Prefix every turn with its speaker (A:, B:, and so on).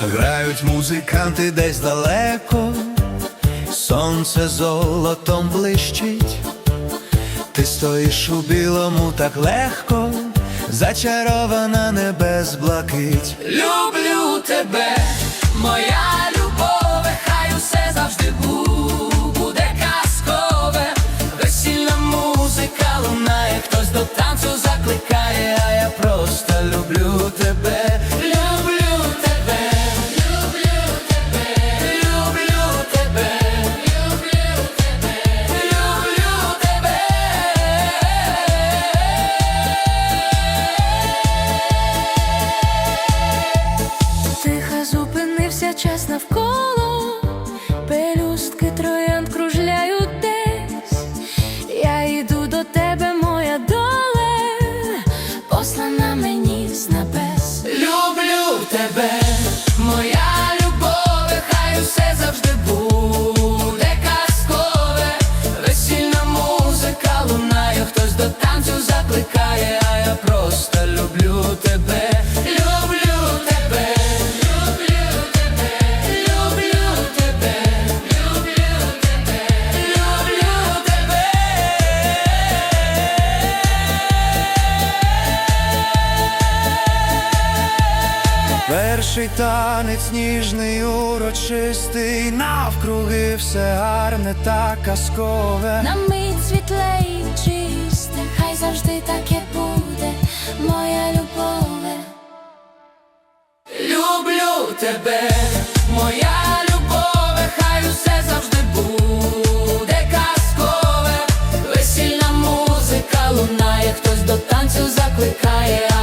A: Грають музиканти десь далеко, сонце золотом блищить, ти стоїш у білому так легко, зачарована небес блакить.
B: Люблю тебе. навколо, пелюстки троянд кружляють десь. Я йду до тебе, моя доле, послана мені з небес. Люблю тебе. Перший танець
C: ніжний, урочистий, навкруги все гарне та казкове. На мить світле і чисте, хай завжди таке буде, моя любове.
B: Люблю тебе, моя любове, хай усе завжди буде казкове. Весільна музика лунає, хтось до танцю закликає.